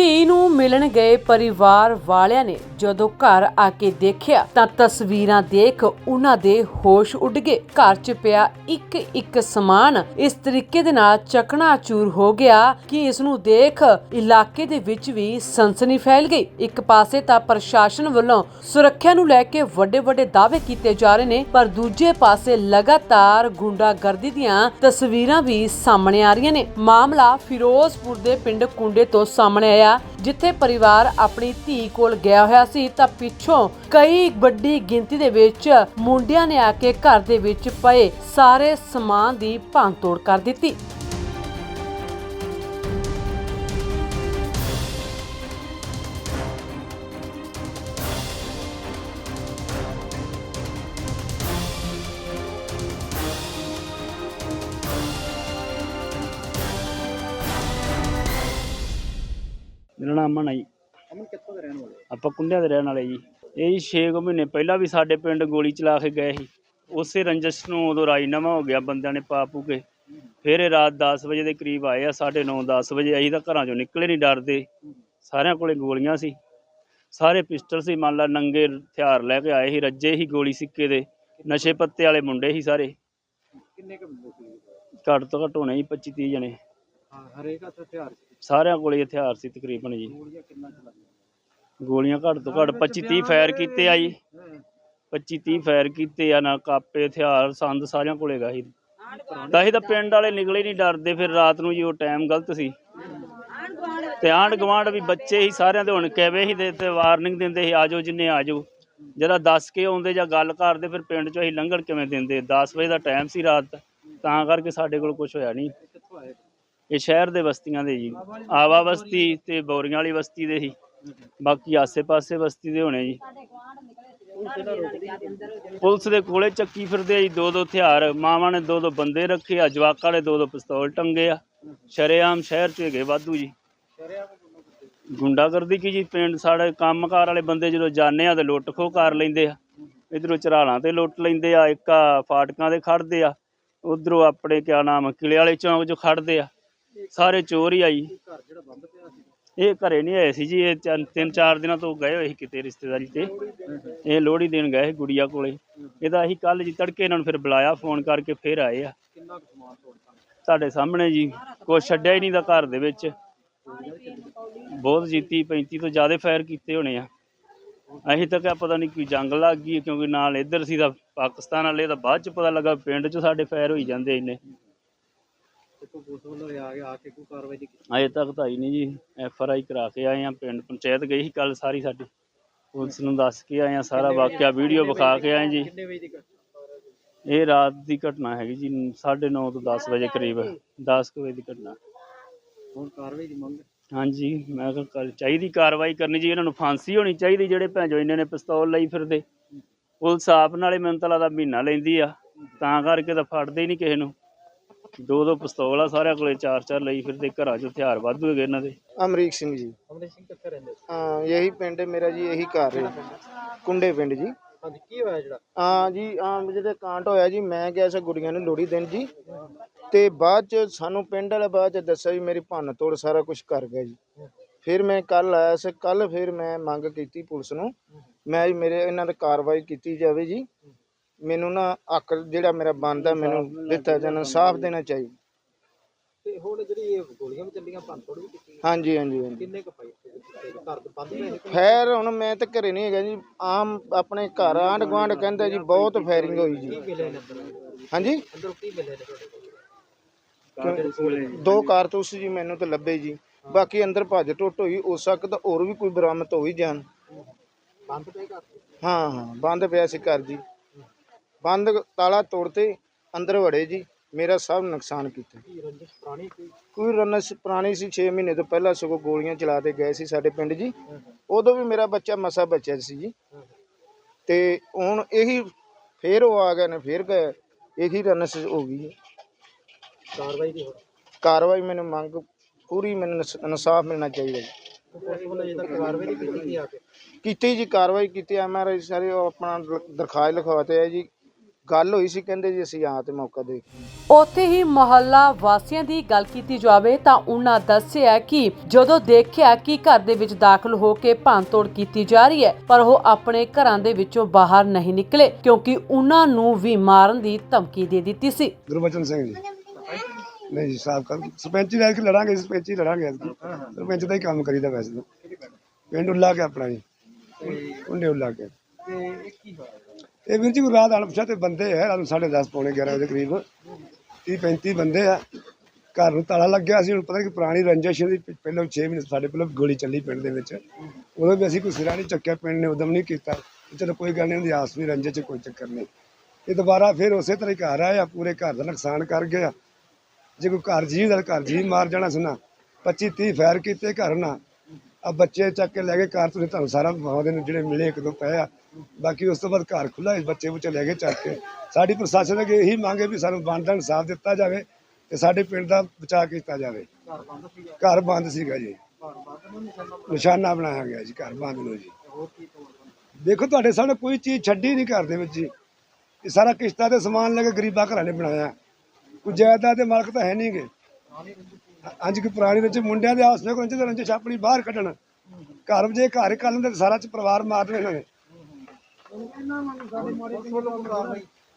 ਧੀ ਨੂੰ ਮਿਲਣ ਗਏ ਪਰਿਵਾਰ ਵਾਲਿਆਂ ਨੇ ਜਦੋਂ ਘਰ ਆ ਕੇ ਦੇਖਿਆ ਤਾਂ ਤਸਵੀਰਾਂ ਦੇਖ ਉਹਨਾਂ ਦੇ ਹੋਸ਼ ਉੱਡ ਗਏ। ਘਰ 'ਚ ਪਿਆ ਇੱਕ ਇੱਕ ਸਮਾਨ। ਇਸ ਤਰੀਕੇ ਦੇ ਨਾਲ ਚਕਨਾਚੂਰ ਹੋ ਗਿਆ ਕਿ ਇਸ ਨੂੰ ਦੇਖ ਇਲਾਕੇ ਦੇ ਵਿੱਚ ਵੀ ਸਨਸਨੀ ਫੈਲ ਗਈ। ਇੱਕ ਪਾਸੇ ਤਾਂ ਪ੍ਰਸ਼ਾਸਨ ਵੱਲੋਂ ਸੁਰੱਖਿਆ ਨੂੰ ਲੈ ਕੇ ਵੱਡੇ ਵੱਡੇ ਦਾਅਵੇ ਕੀਤੇ ਜਾ ਰਹੇ ਨੇ, ਪਰ ਦੂਜੇ ਪਾਸੇ ਲਗਾਤਾਰ ਗੁੰਡਾਗਰਦੀ ਦੀਆਂ ਤਸਵੀਰਾਂ ਵੀ ਸਾਹਮਣੇ ਆ ਰਹੀਆਂ ਨੇ। ਮਾਮਲਾ ਫਿਰੋਜ਼ਪੁਰ ਦੇ ਪਿੰਡ ਕੁੰਡੇ ਤੋਂ ਸਾਹਮਣੇ ਆਇਆ। ਜਿੱਥੇ ਪਰਿਵਾਰ ਆਪਣੀ ਧੀ ਕੋਲ ਗਿਆ ਹੋਇਆ ਸੀ, ਤਾਂ ਪਿੱਛੋਂ ਕਈ ਵੱਡੀ ਗਿਣਤੀ ਦੇ ਵਿੱਚ ਮੁੰਡਿਆਂ ਨੇ ਆ ਕੇ ਘਰ ਦੇ ਵਿੱਚ ਪਏ ਸਾਰੇ ਸਮਾਨ ਦੀ ਭੰਨਤੋੜ ਕਰ ਦਿੱਤੀ। ਮੇਰਾ ਨਾਮ ਅਮਨ ਹੈ ਜੀ। ਅਮਨ ਕਿੱਥੋਂ ਦੇ ਰਹਿਣ ਵਾਲੇ ਹੋ? ਆਪਾਂ ਕੁੰਡਿਆਂ ਦੇ ਰਹਿਣ ਵਾਲੇ ਜੀ। ਇਹ ਜੀ 6 ਮਹੀਨੇ ਪਹਿਲਾਂ ਵੀ ਸਾਡੇ ਪਿੰਡ ਗੋਲੀ ਚਲਾ ਕੇ ਗਏ ਸੀ। ਉਸੇ ਰੰਜਿਸ਼ ਨੂੰ ਉਦੋਂ ਰਾਜੀਨਾਮਾ ਹੋ ਗਿਆ ਬੰਦਿਆਂ ਨੇ ਪਾ ਪੂ ਕੇ। ਫਿਰ ਇਹ ਰਾਤ 10 ਵਜੇ ਦੇ ਕਰੀਬ ਆਏ ਆ 9:30 10 ਵਜੇ। ਅਸੀਂ ਤਾਂ ਘਰਾਂ ਚੋਂ ਨਿਕਲੇ ਨਹੀਂ ਡਰਦੇ। ਸਾਰਿਆਂ ਕੋਲੇ ਗੋਲੀਆਂ ਸੀ। ਸਾਰੇ ਪਿਸਟਲ ਸੀ। ਮੰਨ ਲਾ ਨੰਗੇ ਹਥਿਆਰ ਲੈ ਕੇ ਆਏ ਸੀ ਰੱਜੇ ਸੀ ਗੋਲੀ ਸਿੱਕੇ ਦੇ। ਨਸ਼ੇ ਪੱਤੇ ਵਾਲੇ ਮੁੰਡੇ ਸੀ ਸਾਰੇ। ਕਿੰਨੇ ਕੁ ਬੰਦੇ ਸੀ? ਘੱਟ ਤੋਂ ਘੱਟ ਹੋਣੇ ਜੀ 25 30 ਜਣੇ। ਹਾਂ ਹਰੇਕ ਹੱਥ ਹਥਿਆਰ ਸੀ। ਸਾਰਿਆਂ ਕੋਲੇ ਹਥਿਆਰ ਸੀ ਤਕਰੀਬਨ ਜੀ। ਗੋਲੀਆਂ ਘੱਟ ਤੋਂ ਘੱਟ 25 30 ਫਾਇਰ ਕੀਤੇ ਆ ਜੀ। 25 30 ਫਾਇਰ ਕੀਤੇ ਆ ਨਾ ਕਾਪੇ ਹਥਿਆਰ ਸੰਦ ਸਾਰਿਆਂ ਕੋਲੇ ਗਾ ਸੀ। ਤਾਂ ਅਸੀਂ ਤਾਂ ਪਿੰਡ ਵਾਲੇ ਨਿਕਲੇ ਨਹੀਂ ਡਰਦੇ ਫਿਰ ਰਾਤ ਨੂੰ ਜੀ ਉਹ ਟਾਈਮ ਗਲਤ ਸੀ। ਤੇ ਆਂਢ ਗੁਆਂਢ ਵੀ ਬੱਚੇ ਹੀ ਸਾਰਿਆਂ ਦੇ ਹੁਣ ਕਹਵੇ ਹੀ ਦੇ ਤੇ ਵਾਰਨਿੰਗ ਦਿੰਦੇ ਸੀ ਆਜੋ ਜਿੰਨੇ ਆਜੋ। ਜਰਾ ਦੱਸ ਕੇ ਆਉਂਦੇ ਜਾਂ ਗੱਲ ਕਰਦੇ ਫਿਰ ਪਿੰਡ ਚੋਂ ਅਸੀਂ ਲੰਘਣ ਕਿਵੇਂ ਦਿੰਦੇ? 10 ਵਜੇ ਦਾ ਟਾਈਮ ਸੀ ਰਾਤ ਤਾਂ ਕਰਕੇ ਸਾਡੇ ਕੋਲ ਕੁਝ ਹੋਇਆ ਨਹੀਂ। ਇਹ ਸ਼ਹਿਰ ਦੇ ਬਸਤੀਆਂ ਦੇ ਜੀ। ਆਵਾ ਬਸਤੀ ਤੇ ਬੋਰੀਆਂ ਵਾਲੀ ਬਸਤੀ ਦੇ ਸੀ ਬਾਕੀ ਆਸੇ-ਪਾਸੇ ਬਸਤੀ ਦੇ ਹੋਣੇ ਜੀ। ਪੁਲਿਸ ਦੇ ਕੋਲੇ ਚੱਕੀ ਫਿਰਦੇ ਆ ਜੀ। ਦੋ ਦੋ ਹਥਿਆਰ। ਮਾਵਾਂ ਨੇ ਦੋ ਦੋ ਬੰਦੇ ਰੱਖੇ ਆ। ਜਵਾਕਾਂ ਨੇ ਦੋ ਦੋ ਪਿਸਤੌਲ ਟੰਗੇ ਆ। ਸ਼ਰੇਆਮ ਸ਼ਹਿਰ 'ਚ ਹੈਗੇ ਵਾਧੂ ਜੀ। ਸ਼ਰਿਆ ਗੁੰਡਾਗਰਦੀ ਕੀ ਜੀ? ਪਿੰਡ ਸਾਡੇ ਕੰਮਕਾਰ ਵਾਲੇ ਬੰਦੇ ਜਦੋਂ ਜਾਂਦੇ ਆ ਤੇ ਲੁੱਟ ਖੋਹ ਕਰ ਲੈਂਦੇ ਆ। ਇਧਰੋਂ ਚਰਾਲਾਂ ਤੇ ਲੁੱਟ ਲੈਂਦੇ ਆ। ਇੱਕ ਆ ਫਾਟਕਾਂ ਦੇ ਖੜਦੇ ਆ। ਉਧਰੋਂ ਆਪਣੇ ਕਿਆ ਨਾਮ ਕਿਲੇ ਵਾਲੇ ਚੌਂਕ 'ਚ ਖੜਦੇ ਆ। ਸਾਰੇ ਚੋਰ ਹੀ ਆ ਜੀ ਘਰ ਜਿਹੜਾ ਬੰਦ ਪਿਆ ਸੀ? ਇਹ ਘਰੇ ਨਹੀਂ ਆਏ ਸੀ ਜੀ ਇਹ ਚੰ- ਤਿੰਨ ਚਾਰ ਦਿਨਾਂ ਤੋਂ ਗਏ ਹੋਏ ਸੀ ਕਿਤੇ ਰਿਸ਼ਤੇਦਾਰੀ ਤੇ। ਇਹ ਲੋਹੜੀ ਦੇਣ ਗਏ ਸੀ ਗੁੜੀਆ ਕੋਲੇ। ਇਹਦਾ ਅਸੀਂ ਕੱਲ ਜੀ ਤੜਕੇ ਇਹਨਾਂ ਨੂੰ ਫਿਰ ਬੁਲਾਇਆ ਫੋਨ ਕਰਕੇ ਫਿਰ ਆਏ ਆ। ਕਿੰਨਾ ਕੁ ਸਮਾਨ ਤੋੜਤਾ ਤੁਹਾਡੇ ਸਾਹਮਣੇ ਜੀ ਕੁਛ ਛੱਡਿਆ ਹੀ ਨਹੀਂ ਦਾ ਘਰ ਦੇ ਵਿੱਚ। ਬਹੁਤ ਜੀਤੀ 35 ਤੋਂ ਜ਼ਿਆਦਾ ਫਾਇਰ ਕੀਤੇ ਹੋਣੇ ਆ। ਅਸੀਂ ਤਾਂ ਕਿਹਾ ਪਤਾ ਨਹੀਂ ਕੋਈ ਜੰਗ ਲੱਗ ਗਈ ਹੈ, ਕਿਉਂਕਿ ਨਾਲ ਇੱਧਰ ਸੀ ਤਾਂ ਪਾਕਿਸਤਾਨ ਵਾਲੇ ਤਾਂ ਬਾਅਦ ਚ ਪਤਾ ਲੱਗਾ ਪਿੰਡ ਚ ਸਾਡੇ ਫਾਇਰ ਹੋਈ ਜਾਂਦੇ ਇੰਨੇ। ਤੇ ਕੋਈ ਪੁਲਿਸ ਵੱਲੋਂ ਆ ਕੇ ਆ ਕੇ ਕੋਈ ਕਾਰਵਾਈ ਨਹੀਂ ਕੀਤੀ? ਅਜੇ ਤੱਕ ਤਾਂ ਆਈ ਨਹੀਂ ਜੀ। ਐਫ ਆਰ ਆਈ ਕਰਾ ਕੇ ਆਏ ਆ ਪਿੰਡ ਪੰਚਾਇਤ ਗਈ ਸੀ ਕੱਲ ਸਾਰੀ ਸਾਡੀ। ਪੁਲਿਸ ਨੂੰ ਦੱਸ ਕੇ ਆਏ ਆ ਸਾਰਾ ਵਾਕਿਆ ਵੀਡੀਓ ਵਿਖਾ ਕੇ ਆਏ ਜੀ। ਕਿੰਨੇ ਵਜੇ ਦੀ ਘਟਨਾ? ਇਹ ਰਾਤ ਦੀ ਘਟਨਾ ਹੈਗੀ ਜੀ 9:30 ਤੋਂ 10 ਵਜੇ ਕਰੀਬ। 10 ਕੁ ਵਜੇ ਦੀ ਘਟਨਾ। ਹੁਣ ਕਾਰਵਾਈ ਦੀ ਮੰਗ ਹਾਂਜੀ ਮੈਂ ਕਿਹਾ ਕਰ- ਚਾਹੀਦੀ ਕਾਰਵਾਈ ਕਰਨੀ ਜੀ ਇਹਨਾਂ ਨੂੰ ਫਾਂਸੀ ਹੋਣੀ ਚਾਹੀਦੀ ਜਿਹੜੇ ਭੈਣਜੋ ਇਹਨਾਂ ਨੇ ਪਿਸਤੌਲ ਲਈ ਫਿਰਦੇ। ਪੁਲਿਸ ਆਪ ਨਾਲੇ ਮੈਨੂੰ ਤਾਂ ਲੱਗਦਾ ਮਹੀਨਾ ਲੈਂਦੀ ਆ ਤਾਂ ਕਰਕੇ ਤਾਂ ਫੜਦੇ ਹੀ ਨਹੀਂ ਕਿਸੇ ਨੂੰ। ਦੋ ਦੋ ਪਿਸਤੌਲ ਆ ਸਾਰਿਆਂ ਕੋਲੇ ਚਾਰ ਚਾਰ ਲਈ ਫਿਰਦੇ ਘਰਾਂ 'ਚ ਹਥਿਆਰ ਵਾਧੂ ਹੈਗੇ ਇਹਨਾਂ ਦੇ। ਅਮਰੀਕ ਸਿੰਘ ਜੀ। ਅਮਰਿੰਦਰ ਸਿੰਘ ਕਿੱਥੇ ਰਹਿੰਦੇ ਹਾਂ ਇਹੀ ਪਿੰਡ ਮੇਰਾ ਜੀ ਇਹੀ ਘਰ ਹੈ। ਕੁੰਡੇ ਪਿੰਡ ਜੀ। ਹਾਂਜੀ ਕੀ ਹੋਇਆ ਜਿਹੜਾ? ਹਾਂ ਜੀ ਜਿਹਦੇ ਕਾਂਟ ਹੋਇਆ ਜੀ ਮੈਂ ਗਿਆ ਸੀ ਗੁੜੀਆਂ ਨੂੰ ਲੋੜੀ ਦੇਣ ਜੀ। ਤੇ ਬਾਅਦ ਚ ਸਾਨੂੰ ਪਿੰਡ ਵਾਲੇ ਬਾਅਦ ਚ ਦੱਸਿਆ ਵੀ ਮੇਰੀ ਭੰਨ ਤੋੜ ਸਾਰਾ ਕੁਝ ਕਰ ਗਿਆ ਜੀ। ਫਿਰ ਮੈਂ ਕੱਲ ਆਇਆ ਸੀ ਕੱਲ ਫਿਰ ਮੈਂ ਮੰਗ ਕੀਤੀ ਪੁਲਿਸ ਨੂੰ। ਮੈਂ ਜੀ ਮੇਰੇ ਇਹਨਾਂ ਤੇ ਕਾਰਵਾਈ ਕੀਤੀ ਜਾਵੇ ਜੀ। ਮੈਨੂੰ ਨਾ ਹੱਕ ਜਿਹੜਾ ਮੇਰਾ ਬਣਦਾ ਮੈਨੂੰ ਦਿੱਤਾ ਜਾਣਾ ਸਾਫ਼ ਦੇਣਾ ਚਾਹੀਦਾ। ਤੇ ਹੁਣ ਜਿਹੜੀ ਇਹ ਗੋਲੀਆਂ ਵੀ ਚੱਲੀਆਂ ਭੰਨ ਤੋੜ ਵੀ ਕੀਤੀ ਹਾਂਜੀ ਹਾਂਜੀ ਹਾਂਜੀ। ਕਿੰਨੇ ਕੁ ਪਏ ਘਰ ਤੋਂ ਬੰਦ ਸੀ? ਖੈਰ ਹੁਣ ਮੈਂ ਤਾਂ ਘਰੇ ਨਹੀਂ ਹੈਗਾ ਜੀ ਆਮ ਆਪਣੇ ਘਰ ਆਂਢ ਗੁਆਂਢ ਕਹਿੰਦਾ ਜੀ ਬਹੁਤ ਫਾਇਰਿੰਗ ਹੋਈ ਜੀ। ਮਿਲੇ ਨੇ ਹਾਂਜੀ? ਅੰਦਰ ਕੀ ਮਿਲੇ ਨੇ ਤੁਹਾਡੇ ਕੋਲ? ਦੋ ਕਾਰਤੂਸ ਜੀ ਮੈਨੂੰ ਤਾਂ ਲੱਭੇ ਜੀ। ਬਾਕੀ ਅੰਦਰ ਭੱਜ ਟੁੱਟ ਹੋਈ ਹੋ ਸਕਦਾ ਹੋਰ ਵੀ ਕੋਈ ਬਰਾਮਦ ਹੋ ਹੀ ਜਾਣ। ਬੰਦ ਪਏ ਘਰ? ਹਾਂ ਹਾਂ ਬੰਦ ਪਿਆ ਸੀ ਘਰ ਜੀ। ਬੰਦ ਤਾਲਾ ਤੋੜਤੇ ਅੰਦਰ ਵੜੇ ਜੀ ਮੇਰਾ ਸਭ ਨੁਕਸਾਨ ਕੀਤਾ। ਕੋਈ ਰਨਸ ਪੁਰਾਣੀ ਸੀ 6 ਮਹੀਨੇ ਤੋਂ ਪਹਿਲਾਂ ਸਗੋਂ ਗੋਲੀਆਂ ਚਲਾ ਕੇ ਗਏ ਸੀ ਸਾਡੇ ਪਿੰਡ ਜੀ। ਉਦੋਂ ਵੀ ਮੇਰਾ ਬੱਚਾ ਮਸਾ ਬੱਚਾ ਸੀ ਜੀ। ਤੇ ਹੁਣ ਇਹੀ ਫੇਰ ਉਹ ਆ ਗਏ ਨੇ ਫੇਰ ਗਏ ਇਹੀ ਰਨਸ ਹੋ ਗਈ ਹੈ। ਕਾਰਵਾਈ ਦੀ ਕਾਰਵਾਈ ਮੈਨੂੰ ਮੰਗ ਪੂਰੀ ਮੈਨੂੰ ਇਨਸ- ਇਨਸਾਫ ਮਿਲਣਾ ਚਾਹੀਦਾ ਜੀ। ਕੀਤੀ ਜੀ ਕਾਰਵਾਈ ਕੀਤੀ ਐਮਆਰਆਈ ਸਾਰੇ ਆਪਣਾ ਦਰਖਾਸਤ ਲਿਖਵਾਤੇ ਹੈ ਜੀ। ਗੱਲ ਹੋਈ ਸੀ ਕਹਿੰਦੇ ਜੀ ਅਸੀਂ ਆ ਤੇ ਮੌਕਾ ਦੇਖ ਉੱਥੇ ਹੀ ਮੁਹੱਲਾ ਵਾਸੀਆਂ ਦੀ ਗੱਲ ਕੀਤੀ ਜਾਵੇ ਤਾਂ ਉਹਨਾਂ ਦੱਸਿਆ ਕਿ ਜਦੋਂ ਦੇਖਿਆ ਕਿ ਘਰ ਦੇ ਵਿੱਚ ਦਾਖਲ ਹੋ ਕੇ ਭੰਨਤੋੜ ਕੀਤੀ ਜਾ ਰਹੀ ਹੈ ਪਰ ਉਹ ਆਪਣੇ ਘਰਾਂ ਦੇ ਵਿੱਚੋਂ ਬਾਹਰ ਨਹੀਂ ਨਿਕਲੇ ਕਿਉਂਕਿ ਉਹਨਾਂ ਨੂੰ ਵੀ ਮਾਰਨ ਦੀ ਧਮਕੀ ਦੇ ਦਿੱਤੀ ਸੀ। ਗੁਰਬਚਨ ਸਿੰਘ ਜੀ। ਨਹੀਂ ਜੀ ਸਾਹਿਬ ਕਰ ਸਰਪੰਚੀ ਲੈ ਕੇ ਲੜਾਂਗੇ ਸਰਪੰਚੀ ਲੜਾਂਗੇ ਐਤਕੀ। ਸਰਪੰਚ ਦਾ ਹੀ ਕੰਮ ਕਰੀਦਾ ਵੈਸੇ ਤਾਂ। ਪਿੰਡ ਉੱਲਾ ਕੇ ਆਪਣਾ ਜੀ। ਉਹਨੇ ਉੱਲਾ ਕੇ। ਇਹ ਵੀਰ ਜੀ ਕੋਈ ਰਾਤ ਅਣਪਛਾਤੇ ਤੇ ਬੰਦੇ ਹੈ ਰਾਤ ਨੂੰ 10:30 ਪੌਣੇ 11 ਵਜੇ ਕਰੀਬ। 30 35 ਬੰਦੇ ਆ। ਘਰ ਨੂੰ ਤਾਲਾ ਲੱਗਿਆ ਸੀ, ਹੁਣ ਪਤਾ ਕਿ ਪੁਰਾਣੀ ਰੰਜਿਸ਼ ਦੀ ਪਹਿਲਾਂ 6 ਮਹੀਨੇ ਸਾਡੇ ਪਹਿਲਾਂ ਗੋਲੀ ਚੱਲੀ ਪਿੰਡ ਦੇ ਵਿੱਚ। ਉਦੋਂ ਵੀ ਅਸੀਂ ਕੋਈ ਸਿਰਾ ਨਹੀਂ ਚੱਕਿਆ, ਪਿੰਡ ਨੇ ਉਦਮ ਨਹੀਂ ਕੀਤਾ। ਚਲੋ ਕੋਈ ਗੱਲ ਨਹੀਂ, ਉਹਦੀ ਆਸ ਵੀ ਰੰਜਿਸ਼ ਚ ਕੋਈ ਚੱਕਰ ਨਹੀਂ। ਇਹ ਦੁਬਾਰਾ ਫਿਰ ਉਸੇ ਤਰ੍ਹਾਂ ਹੀ ਘਰ ਆਇਆ, ਪੂਰੇ ਘਰ ਦਾ ਨੁਕਸਾਨ ਕਰ ਗਿਆ। ਜੇ ਕੋਈ ਘਰ ਜੀ ਦਾ, ਘਰ ਜੀ ਮਾਰ ਜਾਣਾ ਸੀ ਨਾ 25 30 ਫਾਇਰ ਕੀਤੇ ਘਰ ਨਾਲ ਆ ਬੱਚੇ ਚੱਕ ਕੇ ਲੈ ਗਏ ਘਰ ਤੁਸੀਂ ਤੁਹਾਨੂੰ ਸਾਰਾ ਵਿਖਾਉਂਦੇ ਨੇ ਜਿਹੜੇ ਮਿਲੇ ਇੱਕ ਦੋ ਪਏ ਆ। ਬਾਕੀ ਉਸ ਤੋਂ ਬਾਅਦ ਘਰ ਖੁੱਲਾ ਇਸ ਬੱਚੇ ਬੁੱਚੇ ਲੈ ਗਏ ਚੱਕ ਕੇ। ਸਾਡੀ ਪ੍ਰਸ਼ਾਸਨ ਅੱਗੇ ਇਹੀ ਮੰਗ ਹੈ ਵੀ ਸਾਨੂੰ ਬਣਦਾ ਇਨਸਾਫ ਦਿੱਤਾ ਜਾਵੇ ਤੇ ਸਾਡੇ ਪਿੰਡ ਦਾ ਬਚਾਅ ਕੀਤਾ ਜਾਵੇ। ਘਰ ਬੰਦ ਸੀਗਾ? ਜੀ। ਨਿਸ਼ਾਨਾ ਬਣਾਇਆ? ਗਿਆ ਜੀ ਘਰ ਬੰਦ ਨੂੰ ਜੀ। ਦੇਖੋ ਤੁਹਾਡੇ ਸਾਹਮਣੇ ਕੋਈ ਚੀਜ਼ ਛੱਡੀ ਨਹੀਂ ਘਰ ਦੇ ਵਿੱਚ ਜੀ। ਇਹ ਸਾਰਾ ਕਿਸ਼ਤਾਂ ਤੇ ਸਮਾਨ ਲੈ ਕੇ ਗਰੀਬਾਂ ਘਰਾਂ ਨੇ ਬਣਾਇਆ। ਕੋਈ ਜਾਇਦਾਦ ਦੇ ਮਾਲਕ ਤਾਂ ਹੈ ਨਹੀਂਗੇ ਅੱਜ ਕਿ ਪੁਰਾਣੀ ਵਿੱਚ ਮੁੰਡਿਆਂ ਦੇ ਆਸ ਕੋਈ ਰੰਜੇ ਰੰਜੇ ਛਾਪਣੀ ਬਾਹਰ ਕੱਢਣ। ਘਰ ਜੇ ਘਰ ਕਰ ਲੈਂਦੇ ਸਾਰਾ ਚ ਪਰਿਵਾਰ ਮਾਰ ਦੇਣਾ ਨੇ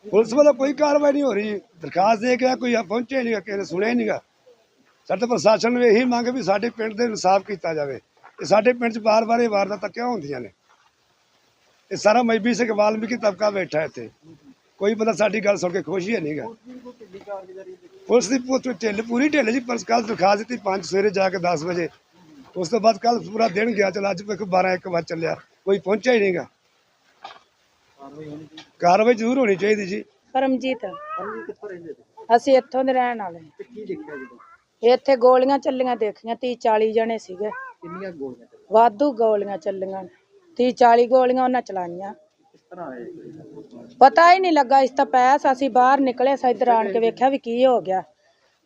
ਪੁਲਿਸ ਵੱਲੋਂ ਕੋਈ ਕਾਰਵਾਈ ਨਹੀਂ ਹੋ ਰਹੀ। ਦਰਖਾਸਤ ਦੇ ਕੇ ਕੋਈ ਪਹੁੰਚੇ ਨਹੀਂ ਕਿਸੇ ਨੇ ਸੁਣਿਆ ਨਹੀਂਗਾ ਸਾਡੇ ਪ੍ਰਸ਼ਾਸਨ ਨੂੰ ਇਹੀ ਮੰਗ ਵੀ ਸਾਡੇ ਪਿੰਡ ਦੇ ਇਨਸਾਫ ਕੀਤਾ ਜਾਵੇ। ਤੇ ਸਾਡੇ ਪਿੰਡ 'ਚ ਬਾਰ-ਬਾਰ ਇਹ ਵਾਰਦਾਤਾਂ ਕਿਉਂ ਹੁੰਦੀਆਂ ਨੇ? ਇਹ ਸਾਰਾ ਮਜਬੀ ਸਿੰਘ ਵਾਲਮੀਕੀ ਤਬਕਾ ਬੈਠਾ ਇੱਥੇ। ਕੋਈ ਬੰਦਾ ਸਾਡੀ ਗੱਲ ਸੁਣ ਕੇ ਖੁਸ਼ ਹੀ ਨਹੀਂਗਾ ਪੁਲਿਸ ਦੀ ਪੁੱਤ ਢਿੱਲ ਪੂਰੀ ਢਿੱਲ ਜੀ ਪਰ ਕੱਲ ਦਰਖਾਸਤ ਦਿੱਤੀ 5 ਸਵੇਰੇ ਜਾ ਕੇ 10 ਵਜੇ। ਉਸ ਤੋਂ ਬਾਅਦ ਕੱਲ ਪੂਰਾ ਦਿਨ ਗਿਆ ਚਲ ਅੱਜ ਤੱਕ 12 1 ਵਜੇ ਚੱਲਿਆ। ਕੋਈ ਪਹੁੰਚਿਆ ਹੀ ਨਹੀਂਗਾ ਕਾਰਵਾਈ ਹੋਣੀ ਚਾਹੀਦੀ ਕਾਰਵਾਈ ਜ਼ਰੂਰ ਹੋਣੀ ਚਾਹੀਦੀ ਜੀ? ਪਰਮਜੀਤ ਅਸੀਂ ਇੱਥੋਂ ਦੇ ਰਹਿਣ ਵਾਲੇ ਇੱਥੇ ਗੋਲੀਆਂ ਚੱਲੀਆਂ ਦੇਖੀਆਂ 30 40 ਜਣੇ ਸੀਗੇ। ਕਿੰਨੀਆਂ ਗੋਲੀਆਂ ਵਾਧੂ ਗੋਲੀਆਂ ਚੱਲੀਆਂ 30 40 ਗੋਲੀਆਂ ਉਹਨਾਂ ਚਲਾਈਆਂ। ਪਤਾ ਹੀ ਨਹੀਂ ਲੱਗਾ ਇਸ ਤਾਂ ਪੈਸ ਅਸੀਂ ਬਾਹਰ ਨਿਕਲੇ ਸਾਂ ਇੱਧਰ ਆਣ ਕੇ ਵੇਖਿਆ ਵੀ ਕੀ ਹੋ ਗਿਆ।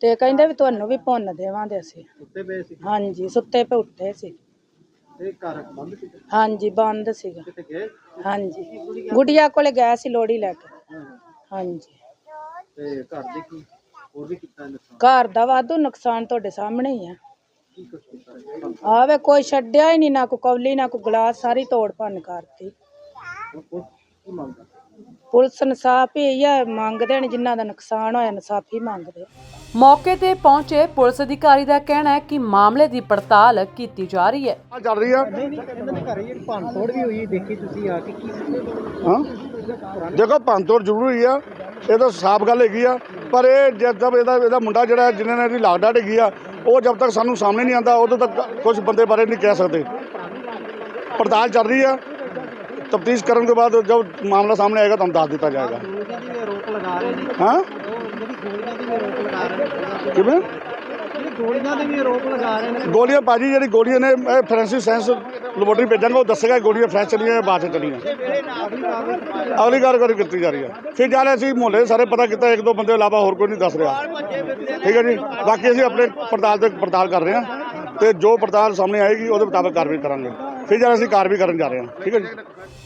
ਤੇ ਕਹਿੰਦੇ ਵੀ ਤੁਹਾਨੂੰ ਵੀ ਭੁੰਨ ਦੇਵਾਂਗੇ ਅਸੀਂ। ਉੱਤੇ ਪਏ ਸੀ। ਹਾਂਜੀ ਸੁੱਤੇ ਪਏ ਉੱਠੇ ਸੀ। ਤੇ ਘਰ ਬੰਦ ਸੀ? ਹਾਂਜੀ ਬੰਦ ਸੀਗਾ। ਕਿਤੇ ਗਏ? ਹਾਂਜੀ ਗੁੜੀਆ ਕੋਲੇ ਗਏ ਸੀ ਲੋੜੀ ਲੈ ਕੇ। ਹਾਂ। ਹਾਂਜੀ। ਤੇ ਘਰ ਦੇ ਕੀ ਹੋਰ ਵੀ ਕੀਤਾ ਨੁਕਸਾਨ ਘਰ ਦਾ ਵਾਧੂ ਨੁਕਸਾਨ ਤੁਹਾਡੇ ਸਾਹਮਣੇ ਹੀ ਆ। ਕੀ ਕੁਛ ਕੀਤਾ ਹੈ? ਆਵੇ ਕੋਈ ਛੱਡਿਆ ਹੀ ਨਹੀਂ ਨਾ ਕੋਈ ਕੌਲੀ ਨਾ ਕੋਈ ਗਲਾਸ ਸਾਰੀ ਤੋੜ ਭੰਨ ਕਰਤੀ। ਹੁਣ ਪੁਲਿਸ ਕੀ ਮੰਗਦਾ? ਪੁਲਿਸ ਇਨਸਾਫ ਹੀ ਹੈ ਮੰਗਦੇ ਨੇ ਜਿਨ੍ਹਾਂ ਦਾ ਨੁਕਸਾਨ ਹੋਇਆ ਇਨਸਾਫ ਹੀ ਮੰਗਦੇ ਮੌਕੇ ਤੇ ਪਹੁੰਚੇ ਪੁਲਿਸ ਅਧਿਕਾਰੀ ਦਾ ਕਹਿਣਾ ਹੈ ਕਿ ਮਾਮਲੇ ਦੀ ਪੜਤਾਲ ਕੀਤੀ ਜਾ ਰਹੀ ਹੈ। ਆ ਚੱਲ ਰਹੀ ਆ। ਨਹੀਂ ਨਹੀਂ ਕਹਿੰਦੇ ਨੇ ਘਰ ਤੋੜ ਵੀ ਹੋਈ ਦੇਖੀ ਤੁਸੀਂ ਆ ਕੇ ਕੀ ਹਾਂ? ਦੇਖੋ ਭੰਨਤੋੜ ਜ਼ਰੂਰ ਹੋਈ ਆ। ਇਹ ਤਾਂ ਸਾਫ਼ ਗੱਲ ਹੈਗੀ ਆ। ਪਰ ਇਹ ਜਦ ਤੱਕ ਇਹਦਾ ਇਹਦਾ ਮੁੰਡਾ ਜਿਹੜਾ ਜਿਹਨਾਂ ਨੇ ਇਹਦੀ ਲਾਗਡਾ ਡਿੱਗੀ ਆ ਉਹ ਜਦ ਤੱਕ ਸਾਨੂੰ ਸਾਹਮਣੇ ਨਹੀਂ ਆਂਦਾ ਉਦੋਂ ਤੱਕ ਕੁਝ ਬੰਦੇ ਬਾਰੇ ਨਹੀਂ ਕਹਿ ਸਕਦੇ। ਪੜਤਾਲ ਚੱਲ ਰਹੀ ਆ। ਤਫਤੀਸ਼ ਕਰਨ ਤੋਂ ਬਾਅਦ ਜਦ ਮਾਮਲਾ ਸਾਹਮਣੇ ਆਏਗਾ ਤੁਹਾਨੂੰ ਦੱਸ ਦਿੱਤਾ ਜਾਏਗਾ। ਗੋਲੀਆਂ ਦੀ ਵੀ ਆਰੋਪ ਲਗਾ ਰਹੇ ਨੇ? ਹਾਂ? ਉਹ ਜਿਹੜੀ ਗੋਲੀਆਂ ਦੀ ਵੀ ਆਰੋਪ ਲਗਾ ਰਹੇ ਨੇ? ਕਿਵੇਂ? ਜਿਹੜੀ ਗੋਲੀਆਂ ਦੇ ਵੀ ਆਰੋਪ ਲਗਾ ਰਹੇ ਨੇ। ਗੋਲੀਆਂ ਬਾਜੀ ਜਿਹੜੀ ਗੋਲੀਆਂ ਨੇ ਫੋਰੈਂਸਿਕ ਸਾਇੰਸ ਲੈਬੋਰਟਰੀ ਭੇਜਾਂਗਾ ਉਹ ਦੱਸੇਗਾ ਗੋਲੀਆਂ ਫਰੈਸ਼ ਚੱਲੀਆਂ ਜਾਂ ਬਾਅਦ 'ਚ ਚੱਲੀਆਂ। ਅਗਲੀ ਕਾਰਵਾਈ ਕੀਤੀ ਜਾ ਰਹੀ ਹੈ। ਫਿਰ ਜਾ ਰਹੇ ਅਸੀਂ ਮੁਹੱਲੇ ਸਾਰੇ ਪਤਾ ਕੀਤਾ ਇੱਕ ਦੋ ਬੰਦੇ ਇਲਾਵਾ ਹੋਰ ਕੋਈ ਨਹੀਂ ਦੱਸ ਰਿਹਾ। ਠੀਕ ਹੈ ਜੀ? ਬਾਕੀ ਅਸੀਂ ਆਪਣੇ ਪੜਤਾਲ ਤੇ ਪੜਤਾਲ ਕਰ ਰਹੇ ਹਾਂ ਤੇ ਜੋ ਪੜਤਾਲ ਸਾਹਮਣੇ ਆਏਗੀ ਉਹਦੇ ਮੁਤਾਬਕ ਕਾਰਵਾਈ ਕਰਾਂਗੇ। ਫਿਰ ਜਾ ਅਸੀਂ ਕਾਰਵਾਈ ਕਰਨ ਜਾ ਰਹੇ ਹਾਂ। ਠੀਕ ਹੈ ਜੀ?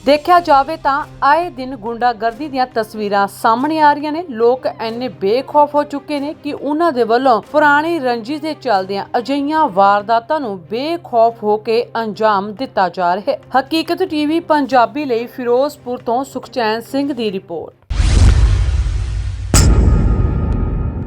ਦੇਖਿਆ ਜਾਵੇ ਤਾਂ ਆਏ ਦਿਨ ਗੁੰਡਾਗਰਦੀ ਦੀਆਂ ਤਸਵੀਰਾਂ ਸਾਹਮਣੇ ਆ ਰਹੀਆਂ ਨੇ। ਲੋਕ ਐਨੇ ਬੇਖੌਫ ਹੋ ਚੁੱਕੇ ਨੇ ਕਿ ਉਹਨਾਂ ਦੇ ਵੱਲੋਂ ਪੁਰਾਣੀ ਰੰਜੀ ਦੇ ਚੱਲਦਿਆਂ ਅਜਈਆਂ ਵਾਰਦਾਤਾਂ ਨੂੰ ਬੇਖੌਫ ਹੋ ਕੇ ਅੰਜਾਮ ਦਿੱਤਾ ਜਾ ਰਿਹਾ ਹੈ। ਹਕੀਕਤ ਟੀਵੀ ਪੰਜਾਬੀ ਲਈ ਫਿਰੋਜ਼ਪੁਰ ਤੋਂ ਸੁਖਚੈਨ ਸਿੰਘ ਦੀ ਰਿਪੋਰਟ।